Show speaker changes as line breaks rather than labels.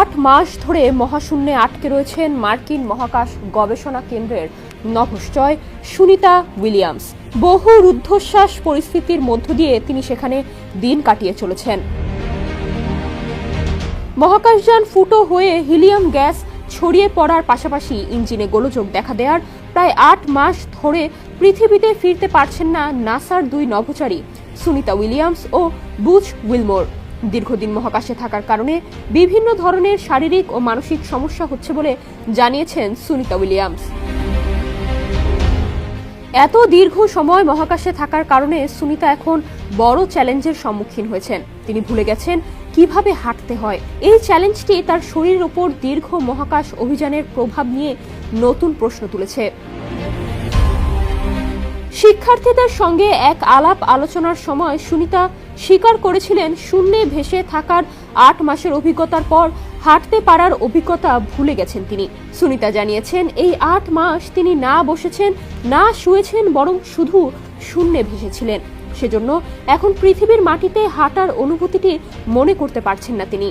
আট মাস ধরে মহাশূন্যে আটকে রয়েছেন মার্কিন মহাকাশ গবেষণা কেন্দ্রের নভশ্চয় সুনিতা উইলিয়ামস। বহু রুদ্ধশ্বাস পরিস্থিতির মধ্য দিয়ে তিনি সেখানে দিন কাটিয়ে চলেছেন। মহাকাশযান ফুটো হয়ে হিলিয়াম গ্যাস ছড়িয়ে পড়ার পাশাপাশি ইঞ্জিনে গোলযোগ দেখা দেওয়ার প্রায় আট মাস ধরে পৃথিবীতে ফিরতে পারছেন না নাসার দুই নভোচারী, সুনিতা উইলিয়ামস ও বুচ উইলমোর। দীর্ঘদিন মহাকাশে থাকার কারণে বিভিন্ন ধরনের শারীরিক ও মানসিক সমস্যা হচ্ছে বলে জানিয়েছেন সুনিতা উইলিয়ামস। এত দীর্ঘ সময় মহাকাশে থাকার কারণে সুনিতা এখন বড় চ্যালেঞ্জের সম্মুখীন হয়েছেন। তিনি ভুলে গেছেন কীভাবে হাঁটতে হয়। এই চ্যালেঞ্জটি তার শরীরের ওপর দীর্ঘ মহাকাশ অভিযানের প্রভাব নিয়ে নতুন প্রশ্ন তুলেছে। শিক্ষার্থীদের সঙ্গে এক আলাপ আলোচনার সময় সুনিতা স্বীকার করেছিলেন, শূন্যে ভেসে থাকার আট মাসের অভিজ্ঞতার পর হাঁটতে পারার অভিজ্ঞতা ভুলে গেছেন তিনি। সুনিতা জানিয়েছেন, এই আট মাস তিনি না বসেছেন, না শুয়েছেন, বরং শুধু শূন্যে ভেসেছিলেন। সেজন্য এখন পৃথিবীর মাটিতে হাঁটার অনুভূতিটি মনে করতে পারছেন না তিনি।